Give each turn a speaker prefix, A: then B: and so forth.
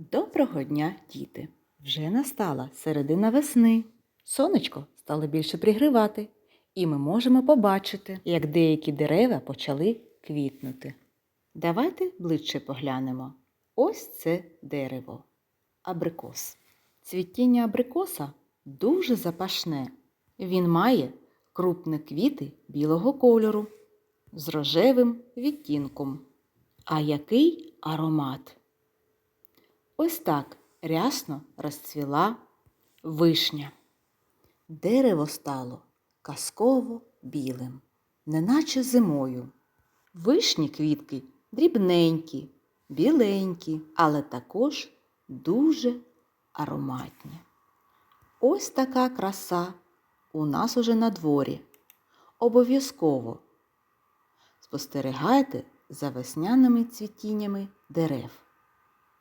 A: Доброго дня, діти! Вже настала середина весни. Сонечко стало більше пригрівати, і ми можемо побачити, як деякі дерева почали квітнути. Давайте ближче поглянемо. Ось це дерево абрикос. Цвітіння абрикоса дуже запашне. Він має крупні квіти білого кольору з рожевим відтінком. А який аромат! Ось так рясно розцвіла вишня. Дерево стало казково білим, неначе зимою. Вишні квітки дрібненькі, біленькі, але також дуже ароматні. Ось така краса у нас уже на дворі. Обов'язково спостерігайте за весняними цвітіннями дерев.